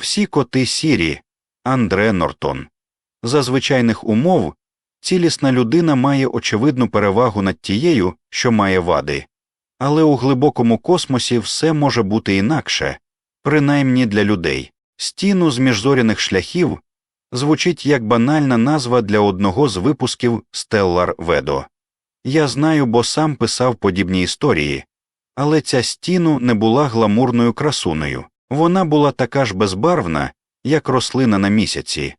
Всі коти сірі, Андре Нортон. За звичайних умов цілісна людина має очевидну перевагу над тією, що має вади, але у глибокому космосі все може бути інакше, принаймні для людей. Стіну з міжзоряних шляхів звучить як банальна назва для одного з випусків Stellar Ведо. Я знаю, бо сам писав подібні історії, але ця стіну не була гламурною красунею, вона була така ж безбарвна, як рослина на місяці,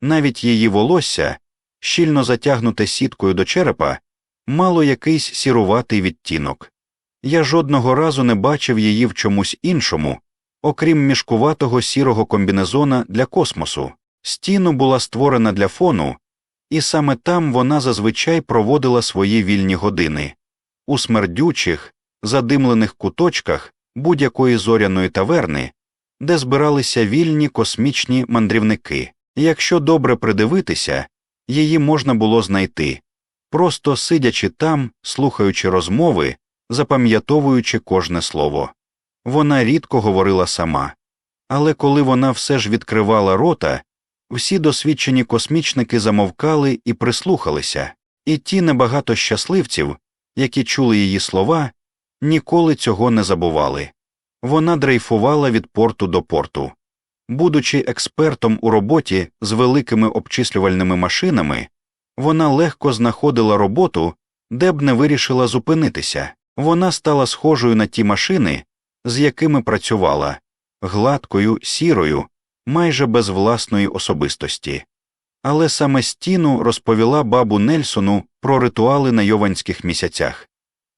навіть її волосся, щільно затягнуте сіткою до черепа, мало якийсь сіруватий відтінок. Я жодного разу не бачив її в чомусь іншому, окрім мішкуватого сірого комбінезона для космосу. Стіну була створена для фону, і саме там вона зазвичай проводила свої вільні години у смердючих, задимлених куточках будь-якої зоряної таверни, де збиралися вільні космічні мандрівники. Якщо добре придивитися, її можна було знайти, просто сидячи там, слухаючи розмови, запам'ятовуючи кожне слово. Вона рідко говорила сама, але коли вона все ж відкривала рота, всі досвідчені космічники замовкали і прислухалися, і ті небагато щасливців, які чули її слова, ніколи цього не забували. Вона дрейфувала від порту до порту. Будучи експертом у роботі з великими обчислювальними машинами, вона легко знаходила роботу, де б не вирішила зупинитися. Вона стала схожою на ті машини, з якими працювала, гладкою, сірою, майже без власної особистості. Але саме стіну розповіла бабу Нельсону про ритуали на йованських місяцях,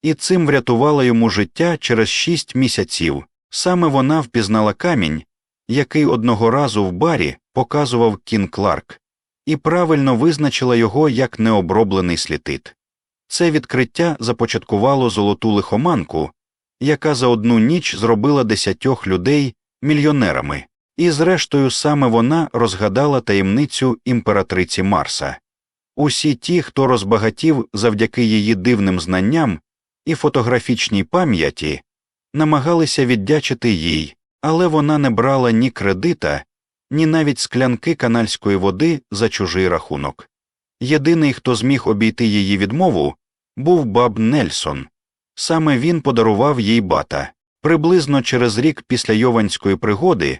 і цим врятувала йому життя через шість місяців. Саме вона впізнала камінь, який одного разу в барі показував Кін Кларк, і правильно визначила його як необроблений слітит. Це відкриття започаткувало золоту лихоманку, яка за одну ніч зробила десятьох людей мільйонерами, і зрештою саме вона розгадала таємницю імператриці Марса. Усі ті, хто розбагатів завдяки її дивним знанням і фотографічній пам'яті, намагалися віддячити їй, але вона не брала ні кредита, ні навіть склянки канальської води за чужий рахунок. Єдиний, хто зміг обійти її відмову, був баб Нельсон. Саме він подарував їй бата. Приблизно через рік після йованської пригоди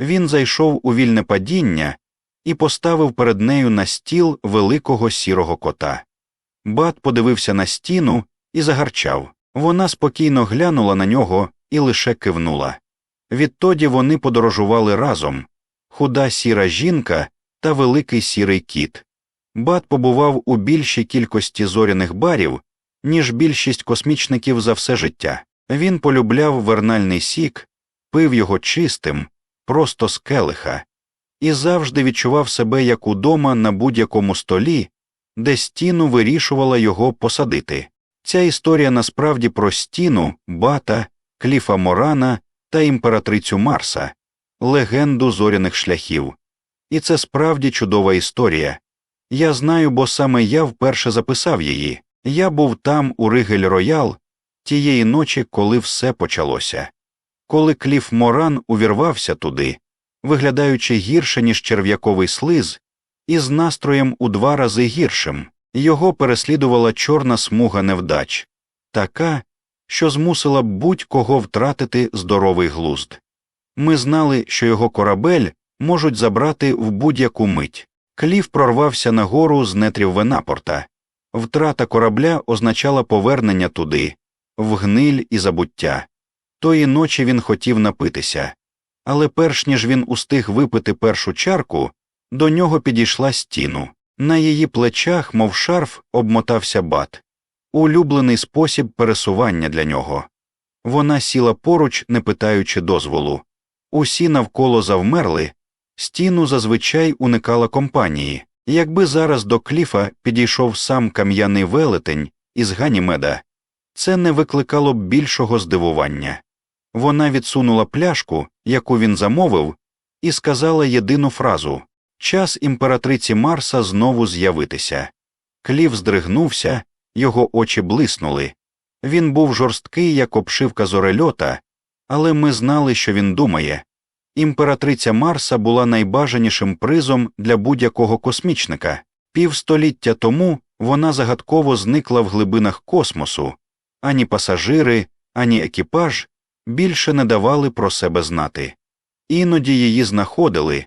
він зайшов у вільне падіння і поставив перед нею на стіл великого сірого кота. Бат подивився на стіну і загарчав. Вона спокійно глянула на нього і лише кивнула. Відтоді вони подорожували разом худа сіра жінка та великий сірий кіт. Бат побував у більшій кількості зоряних барів, ніж більшість космічників за все життя. Він полюбляв вернальний сік, пив його чистим, просто з келиха, і завжди відчував себе як удома на будь-якому столі, де стіну вирішувала його посадити. Ця історія насправді про стіну, бата, кліфа Морана та імператрицю Марса, легенду зоряних шляхів. І це справді чудова історія. Я знаю, бо саме я вперше записав її. Я був там, у Ригель Роял, тієї ночі, коли все почалося. Коли Кліф Моран увірвався туди, виглядаючи гірше, ніж черв'яковий слиз, і з настроєм у два рази гіршим, його переслідувала чорна смуга невдач, така, що змусила будь-кого втратити здоровий глузд. Ми знали, що його корабель можуть забрати в будь-яку мить. Кліф прорвався нагору з нетрів Венапорта. Втрата корабля означала повернення туди, в гниль і забуття. Тої ночі він хотів напитися, але перш ніж він устиг випити першу чарку, до нього підійшла стіну. На її плечах, мов шарф, обмотався бат, улюблений спосіб пересування для нього. Вона сіла поруч, не питаючи дозволу. Усі навколо завмерли, стіну зазвичай уникала компанії. Якби зараз до кліфа підійшов сам кам'яний велетень із Ганімеда, це не викликало б більшого здивування. Вона відсунула пляшку, яку він замовив, і сказала єдину фразу Час імператриці Марса знову з'явитися. Кліф здригнувся, його очі блиснули. Він був жорсткий, як обшивка зорельота, але ми знали, що він думає, Імператриця Марса була найбажанішим призом для будь-якого космічника. Півстоліття тому вона загадково зникла в глибинах космосу, ані пасажири, ані екіпаж більше не давали про себе знати. Іноді її знаходили,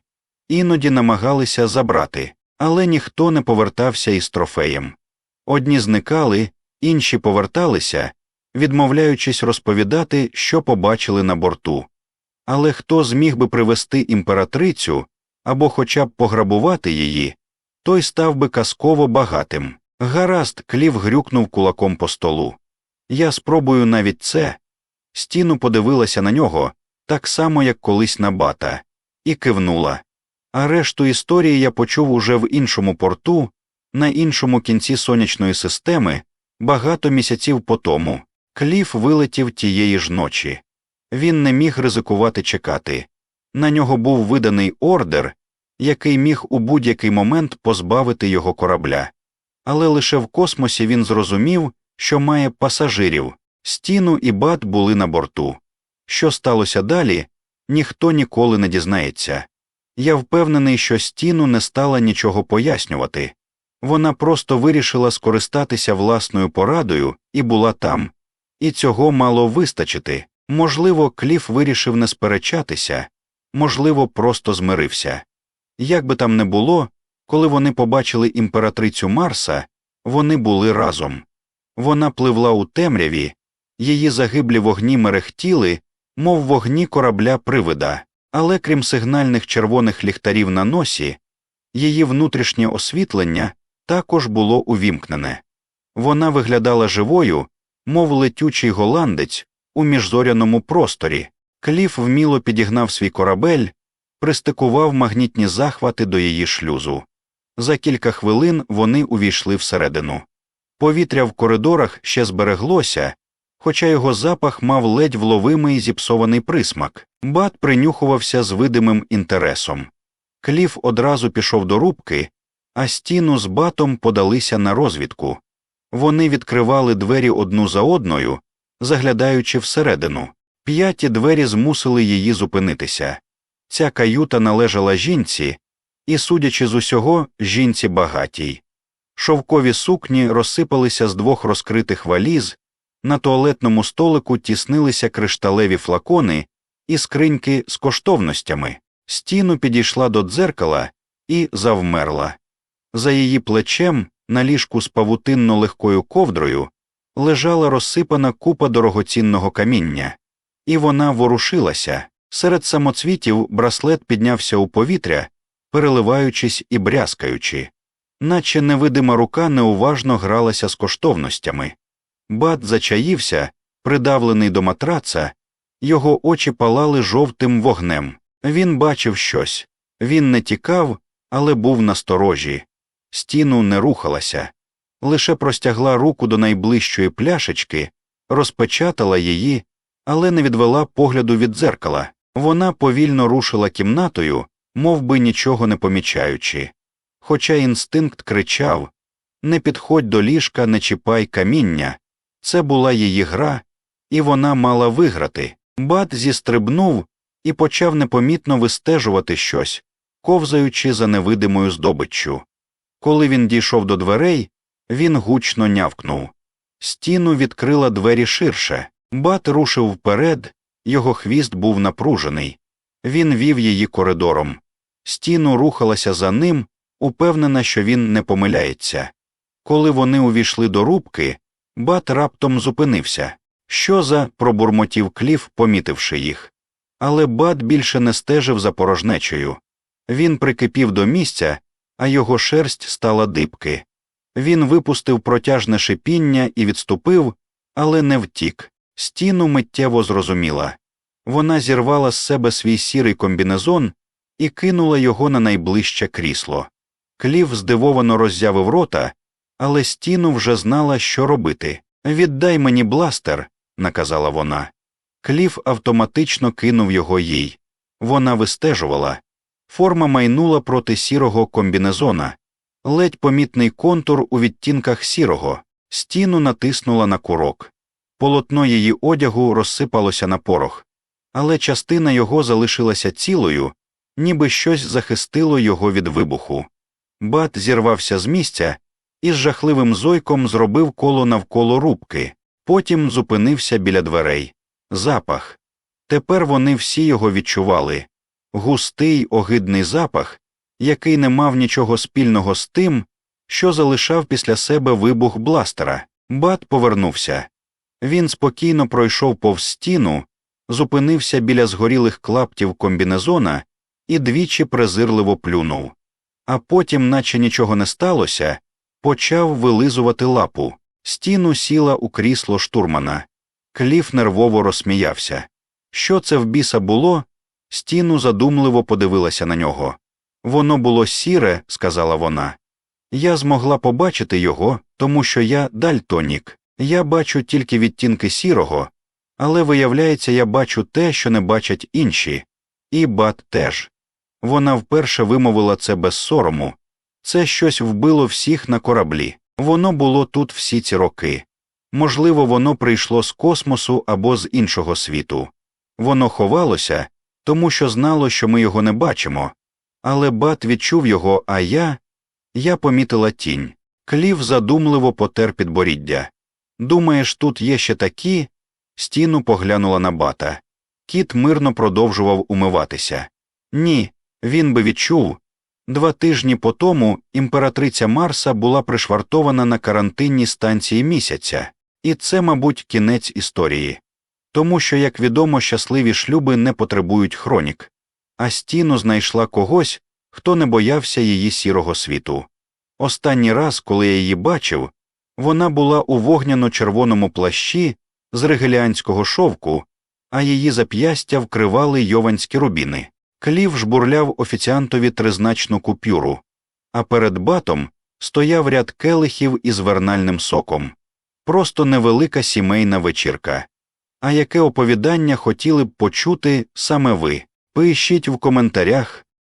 іноді намагалися забрати, але ніхто не повертався із трофеєм. Одні зникали, інші поверталися, відмовляючись розповідати, що побачили на борту. Але хто зміг би привести імператрицю або хоча б пограбувати її, той став би казково багатим. Гаразд, клів грюкнув кулаком по столу. Я спробую навіть це. Стіну подивилася на нього так само, як колись на бата, і кивнула. А решту історії я почув уже в іншому порту, на іншому кінці сонячної системи, багато місяців по тому. Кліф вилетів тієї ж ночі. Він не міг ризикувати чекати. На нього був виданий ордер, який міг у будь-який момент позбавити його корабля. Але лише в космосі він зрозумів, що має пасажирів, стіну і бат були на борту. Що сталося далі, ніхто ніколи не дізнається. Я впевнений, що стіну не стала нічого пояснювати. Вона просто вирішила скористатися власною порадою і була там. І цього мало вистачити. Можливо, Кліф вирішив не сперечатися, можливо, просто змирився. Як би там не було, коли вони побачили імператрицю Марса, вони були разом. Вона пливла у темряві, її загиблі вогні мерехтіли, мов вогні корабля привида, але крім сигнальних червоних ліхтарів на носі, її внутрішнє освітлення також було увімкнене. Вона виглядала живою, мов летючий голландець у міжзоряному просторі. Кліф вміло підігнав свій корабель, пристикував магнітні захвати до її шлюзу. За кілька хвилин вони увійшли всередину. Повітря в коридорах ще збереглося, хоча його запах мав ледь вловимий зіпсований присмак, бат принюхувався з видимим інтересом. Кліф одразу пішов до рубки, а стіну з батом подалися на розвідку. Вони відкривали двері одну за одною, заглядаючи всередину. П'яті двері змусили її зупинитися. Ця каюта належала жінці, і, судячи з усього, жінці багатій. Шовкові сукні розсипалися з двох розкритих валіз, на туалетному столику тіснилися кришталеві флакони і скриньки з коштовностями. Стіну підійшла до дзеркала і завмерла. За її плечем, на ліжку з павутинно легкою ковдрою, лежала розсипана купа дорогоцінного каміння, і вона ворушилася. Серед самоцвітів браслет піднявся у повітря, переливаючись і брязкаючи, наче невидима рука неуважно гралася з коштовностями. Бат зачаївся, придавлений до матраца, його очі палали жовтим вогнем. Він бачив щось. Він не тікав, але був насторожі. Стіну не рухалася, лише простягла руку до найближчої пляшечки, розпечатала її, але не відвела погляду від дзеркала. Вона повільно рушила кімнатою, мов би нічого не помічаючи. Хоча інстинкт кричав Не підходь до ліжка, не чіпай каміння. Це була її гра, і вона мала виграти. Бат зістрибнув і почав непомітно вистежувати щось, ковзаючи за невидимою здобиччю. Коли він дійшов до дверей, він гучно нявкнув. Стіну відкрила двері ширше. Бат рушив вперед, його хвіст був напружений. Він вів її коридором. Стіну рухалася за ним, упевнена, що він не помиляється. Коли вони увійшли до рубки, бат раптом зупинився. Що за пробурмотів кліф, помітивши їх. Але бат більше не стежив за порожнечею. Він прикипів до місця, а його шерсть стала дибки. Він випустив протяжне шипіння і відступив, але не втік. Стіну миттєво зрозуміла. Вона зірвала з себе свій сірий комбінезон і кинула його на найближче крісло. Клів здивовано роззявив рота, але стіну вже знала, що робити. Віддай мені бластер, наказала вона. Клів автоматично кинув його їй. Вона вистежувала. Форма майнула проти сірого комбінезона, ледь помітний контур у відтінках сірого, стіну натиснула на курок. Полотно її одягу розсипалося на порох. але частина його залишилася цілою, ніби щось захистило його від вибуху. Бат зірвався з місця і з жахливим зойком зробив коло навколо рубки, потім зупинився біля дверей. Запах. Тепер вони всі його відчували густий, огидний запах, який не мав нічого спільного з тим, що залишав після себе вибух бластера. Бат повернувся. Він спокійно пройшов повз стіну, зупинився біля згорілих клаптів комбінезона і двічі презирливо плюнув. А потім, наче нічого не сталося, почав вилизувати лапу. Стіну сіла у крісло штурмана. Кліф нервово розсміявся. Що це в біса було? Стіну задумливо подивилася на нього. Воно було сіре, сказала вона. Я змогла побачити його, тому що я дальтонік. Я бачу тільки відтінки сірого, але виявляється, я бачу те, що не бачать інші, і бат теж. Вона вперше вимовила це без сорому. Це щось вбило всіх на кораблі. Воно було тут всі ці роки. Можливо, воно прийшло з космосу або з іншого світу. Воно ховалося, тому що знало, що ми його не бачимо. Але бат відчув його, а я. Я помітила тінь. Клів задумливо потер підборіддя. Думаєш, тут є ще такі? Стіну поглянула на бата. Кіт мирно продовжував умиватися. Ні, він би відчув. Два тижні по тому імператриця Марса була пришвартована на карантинній станції місяця, і це, мабуть, кінець історії. Тому що, як відомо, щасливі шлюби не потребують хронік, а стіну знайшла когось, хто не боявся її сірого світу. Останній раз, коли я її бачив, вона була у вогняно-червоному плащі з ригеліанського шовку, а її зап'ястя вкривали йованські рубіни. Клів жбурляв офіціантові тризначну купюру, а перед батом стояв ряд келихів із вернальним соком. Просто невелика сімейна вечірка. А яке оповідання хотіли б почути саме ви? Пишіть в коментарях,